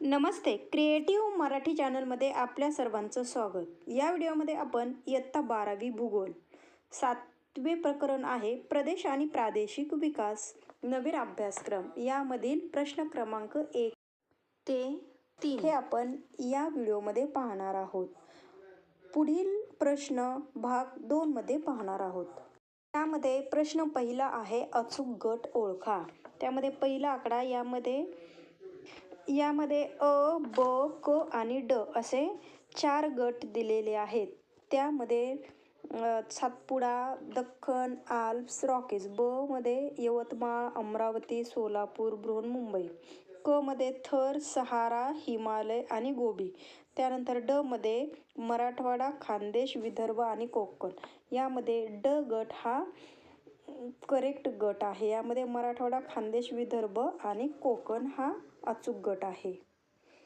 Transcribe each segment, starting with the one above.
नमस्ते. Creative Marathi चॅनलमध्ये आपल्या सर्वांचं स्वागत. या व्हिडिओमध्ये आपण इयत्ता बारावी भूगोल सातवे प्रकरण आहे प्रदेश आणि प्रादेशिक विकास नवीन अभ्यासक्रम. यामधील प्रश्न क्रमांक एक ते तीन हे आपण या व्हिडिओमध्ये पाहणार आहोत. पुढील प्रश्न भाग दोनमध्ये पाहणार आहोत. त्यामध्ये प्रश्न पहिला आहे अचूक गट ओळखा. त्यामध्ये पहिला आकडा यामध्ये यामध्ये अ ब क आणि ड असे चार गट दिलेले आहेत. त्यामध्ये सातपुडा दख्खन आल्प्स रॉकीज ब मध्ये यवतमाळ अमरावती सोलापूर बृहन्मुंबई कमध्ये थर सहारा हिमालय आणि गोबी. त्यानंतर ड मध्ये मराठवाडा खानदेश विदर्भ आणि कोकण. यामध्ये ड गट हा करेक्ट गट आहे. यामध्ये मराठवाडा खानदेश विदर्भ आणि कोकण हा अचूक गट आहे.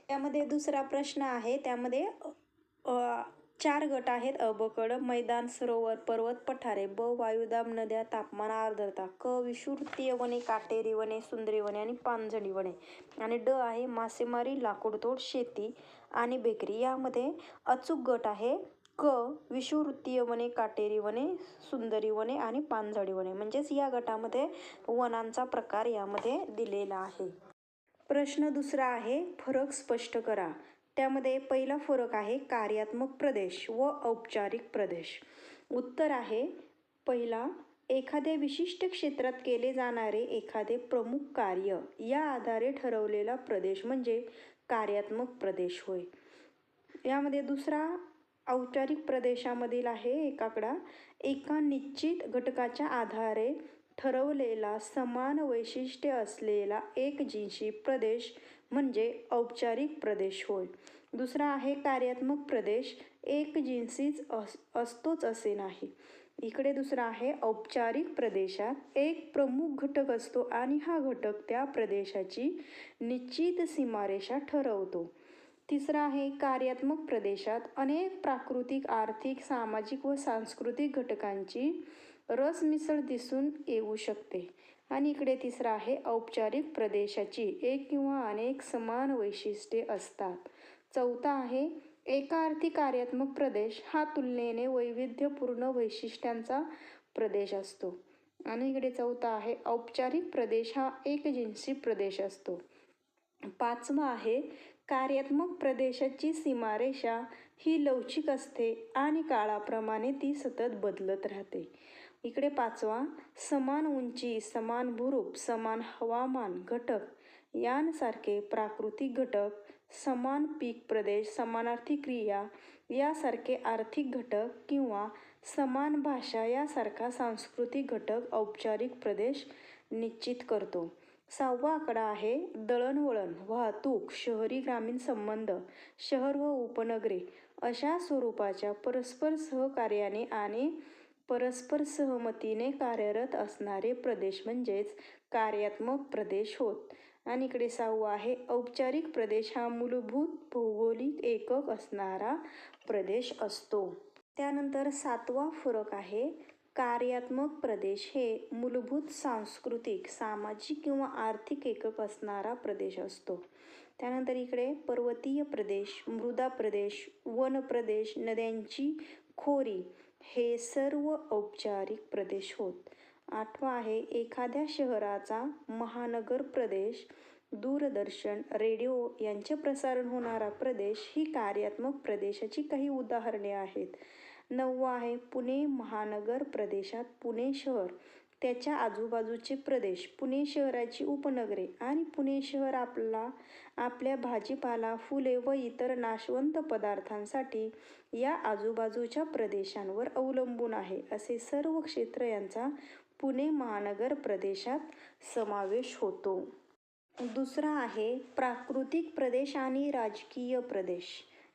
त्यामध्ये दुसरा प्रश्न आहे. त्यामध्ये चार गट आहेत. अबकड मैदान सरोवर पर्वत पठारे ब वायुदाब नद्या तापमान आर्द्रता क विषुवृत्तीय वने काटेरी वने सुंदरी वने आणि पानझडी वने. आणि ड आहे मासेमारी लाकूडतोड शेती आणि बेकरी. यामध्ये अचूक गट आहे. क विषुववृत्तीय वने काटेरी वने सुंदरी वने आणि पानझडी वने. म्हणजेच या गटामध्ये वनांचा प्रकार यामध्ये दिलेला आहे. प्रश्न दुसरा आहे फरक स्पष्ट करा. त्यामध्ये पहिला फरक आहे कार्यात्मक प्रदेश व औपचारिक प्रदेश. उत्तर आहे पहिला एखाद्या विशिष्ट क्षेत्रात केले जाणारे एखादे प्रमुख कार्य. या आधारे ठरवलेला प्रदेश म्हणजे कार्यात्मक प्रदेश होय. यामध्ये दुसरा औपचारिक प्रदेशामधील आहे एक आकडा एका निश्चित घटकाच्या आधारे ठरवलेला समान वैशिष्ट्य असलेला एकजिन्सी प्रदेश म्हणजे औपचारिक प्रदेश होय. दुसरा आहे कार्यात्मक प्रदेश. एकजिन्सीच अस असतोच असे नाही. इकडे दुसरा आहे औपचारिक प्रदेशात. एक प्रमुख घटक असतो आणि हा घटक त्या प्रदेशाची निश्चित सीमारेषा ठरवतो. तिसरा आहे कार्यात्मक प्रदेशात अनेक प्राकृतिक आर्थिक सामाजिक व सांस्कृतिक घटकांची रस मिसळ दिसून येऊ शकते. आणि इकडे तिसरा आहे औपचारिक प्रदेशाची एक किंवा अनेक समान वैशिष्ट्ये असतात. चौथा आहे एकार्थी कार्यात्मक प्रदेश. हा तुलनेने वैविध्यपूर्ण वैशिष्ट्यांचा प्रदेश असतो. आणि इकडे चौथा आहे औपचारिक प्रदेश. हा एकजिन्सी प्रदेश असतो. पाचवा आहे कार्यात्मक प्रदेशाची सीमारेषा ही लवचिक असते आणि काळाप्रमाणे ती सतत बदलत राहते. इकडे पाचवा समान उंची समान भूरूप समान हवामान घटक यांसारखे प्राकृतिक घटक समान पीक प्रदेश समानार्थी क्रिया यासारखे आर्थिक घटक किंवा समान भाषा यासारखा सांस्कृतिक घटक औपचारिक प्रदेश निश्चित करतो. सहावा आकडा आहे दळणवळण वाहतूक शहरी ग्रामीण संबंध शहर व उपनगरे. अशा स्वरूपाच्या परस्पर सहकार्याने आणि परस्पर सहमतीने कार्यरत असणारे प्रदेश म्हणजेच कार्यात्मक प्रदेश होत. आणि इकडे सहावा आहे औपचारिक प्रदेश हा मूलभूत भौगोलिक एकक असणारा प्रदेश असतो. त्यानंतर सातवा फरक आहे कार्यात्मक प्रदेश हे मूलभूत सांस्कृतिक सामाजिक किंवा आर्थिक एकक असणारा प्रदेश असतो. त्यानंतर इकडे पर्वतीय प्रदेश मृदा प्रदेश वन प्रदेश नद्यांची खोरी हे सर्व औपचारिक प्रदेश होत. आठवा आहे एखाद्या शहराचा महानगर प्रदेश. दूरदर्शन रेडिओ यांचे प्रसारण होणारा प्रदेश ही कार्यात्मक प्रदेशाची काही उदाहरणे आहेत. नववा आहे पुणे महानगर प्रदेशात पुणे शहर. त्याच्या आजूबाजूचे प्रदेश पुणे शहराची उपनगरे आणि पुणे शहर आपला आपल्या भाजीपाला फुले व इतर नाशवंत पदार्थांसाठी या आजूबाजूच्या प्रदेशांवर अवलंबून आहे. असे सर्व क्षेत्र यांचा पुणे महानगर प्रदेशात समावेश होतो. दुसरा आहे प्राकृतिक प्रदेश आणि राजकीय प्रदेश.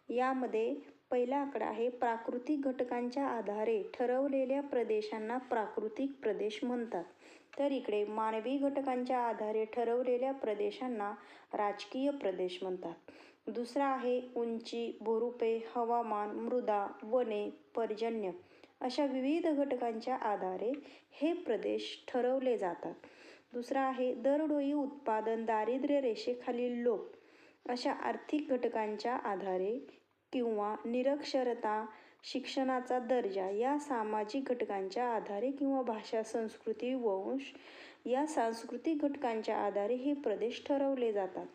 यामध्ये पहिला आकडा आहे प्राकृतिक घटकांच्या आधारे ठरवलेल्या प्रदेशांना प्राकृतिक प्रदेश म्हणतात. तर इकडे मानवी घटकांच्या आधारे ठरवलेल्या प्रदेशांना राजकीय प्रदेश म्हणतात. दुसरा आहे उंची भूरूपे हवामान मृदा वने पर्जन्य अशा विविध घटकांच्या आधारे हे प्रदेश ठरवले जातात. दुसरा आहे दरडोई उत्पादन दारिद्र्य रेषेखालील लोक अशा आर्थिक घटकांच्या आधारे किंवा निरक्षरता शिक्षणाचा दर्जा या सामाजिक घटकांच्या आधारे किंवा भाषा संस्कृती वंश या सांस्कृतिक घटकांच्या आधारे हे प्रदेश ठरवले जातात.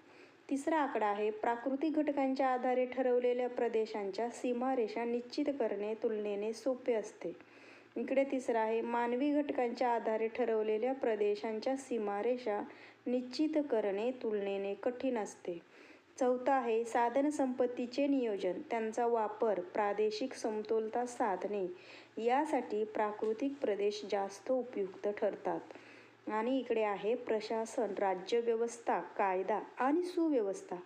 तिसरा आकडा आहे प्राकृतिक घटकांच्या आधारे ठरवलेल्या प्रदेशांच्या सीमारेषा निश्चित करणे तुलनेने सोपे असते. इकडे तिसरा आहे मानवी घटकांच्या आधारे ठरवलेल्या प्रदेशांच्या सीमारेषा निश्चित करणे तुलनेने कठीण असते. चौथा आहे साधनसंपत्तीचे नियोजन. त्यांचा वापर प्रादेशिक समतोलता साधणे. यासाठी प्राकृतिक प्रदेश जास्त उपयुक्त ठरतात. आणि इकडे आहे प्रशासन राज्यव्यवस्था कायदा आणि सुव्यवस्था.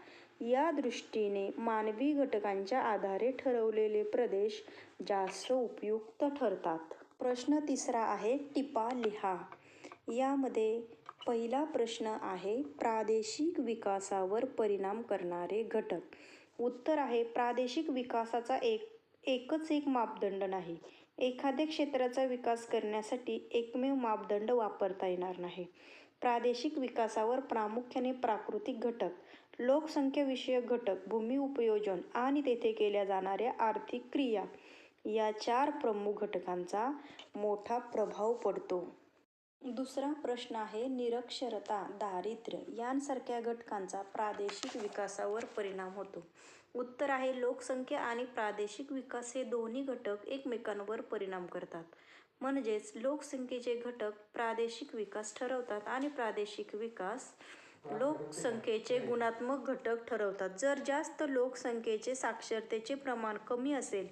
या दृष्टीने मानवी घटकांच्या आधारे ठरवलेले प्रदेश जास्त उपयुक्त ठरतात. प्रश्न तिसरा आहे टिपा लिहा. यामध्ये पहिला प्रश्न आहे प्रादेशिक विकासावर परिणाम करणारे घटक. उत्तर आहे प्रादेशिक विकासाचा एक एकच एक मापदंड नाही. एखाद्या क्षेत्राचा विकास करण्यासाठी एकमेव मापदंड वापरता येणार नाही. प्रादेशिक विकासावर प्रामुख्याने प्राकृतिक घटक लोकसंख्याविषयक घटक भूमी उपयोजन आणि तेथे केल्या जाणाऱ्या आर्थिक क्रिया या चार प्रमुख घटकांचा मोठा प्रभाव पडतो. दुसरा प्रश्न आहे निरक्षरता दारिद्र्य यांसारख्या घटकांचा प्रादेशिक विकासावर परिणाम होतो. उत्तर आहे लोकसंख्या आणि प्रादेशिक विकास हे दोन्ही घटक एकमेकांवर परिणाम करतात. म्हणजेच लोकसंख्येचे घटक प्रादेशिक विकास ठरवतात आणि प्रादेशिक विकास लोकसंख्येचे गुणात्मक घटक ठरवतात. जर जास्त लोकसंख्येचे साक्षरतेचे प्रमाण कमी असेल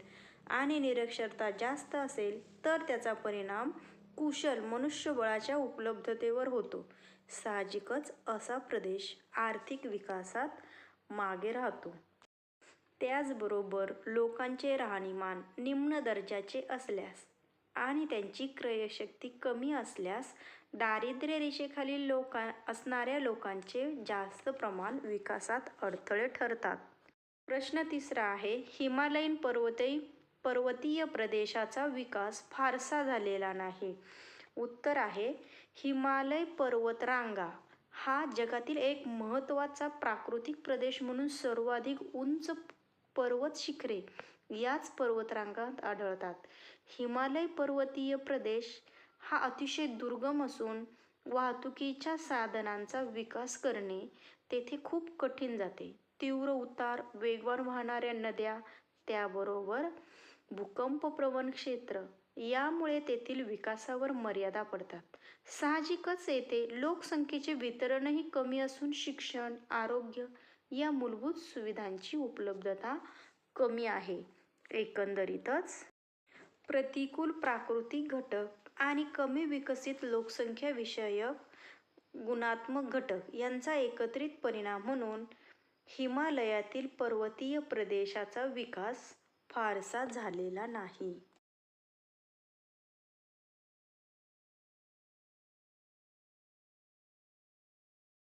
आणि निरक्षरता जास्त असेल तर त्याचा परिणाम कुशल मनुष्यबळाच्या उपलब्धतेवर होतो. साहजिकच असा प्रदेश आर्थिक विकासात मागे राहतो. त्याचबरोबर लोकांचे राहणीमान निम्न दर्जाचे असल्यास आणि त्यांची क्रयशक्ती कमी असल्यास दारिद्र्य रेषेखालील लोका असणाऱ्या लोकांचे जास्त प्रमाण विकासात अडथळे ठरतात. प्रश्न तिसरा आहे हिमालयीन पर्वतही पर्वतीय प्रदेशाचा विकास फारसा झालेला नाही. उत्तर आहे हिमालय पर्वतरांगा हा जगातील एक महत्त्वाचा प्राकृतिक प्रदेश म्हणून सर्वाधिक उंच पर्वत शिखरे याच पर्वतरांगात आढळतात. हिमालय पर्वतीय प्रदेश हा अतिशय दुर्गम असून वाहतुकीच्या साधनांचा विकास करणे तेथे खूप कठीण जाते. तीव्र उतार वेगवान वाहणाऱ्या नद्या त्याबरोबर भूकंपप्रवण क्षेत्र यामुळे तेथील विकासावर मर्यादा पडतात. साहजिकच येथे लोकसंख्येचे वितरणही कमी असून शिक्षण आरोग्य या मूलभूत सुविधांची उपलब्धता कमी आहे. एकंदरीतच प्रतिकूल प्राकृतिक घटक आणि कमी विकसित लोकसंख्या विषयक गुणात्मक घटक यांचा एकत्रित परिणाम म्हणून हिमालयातील पर्वतीय प्रदेशाचा विकास फारसा झालेला नाही.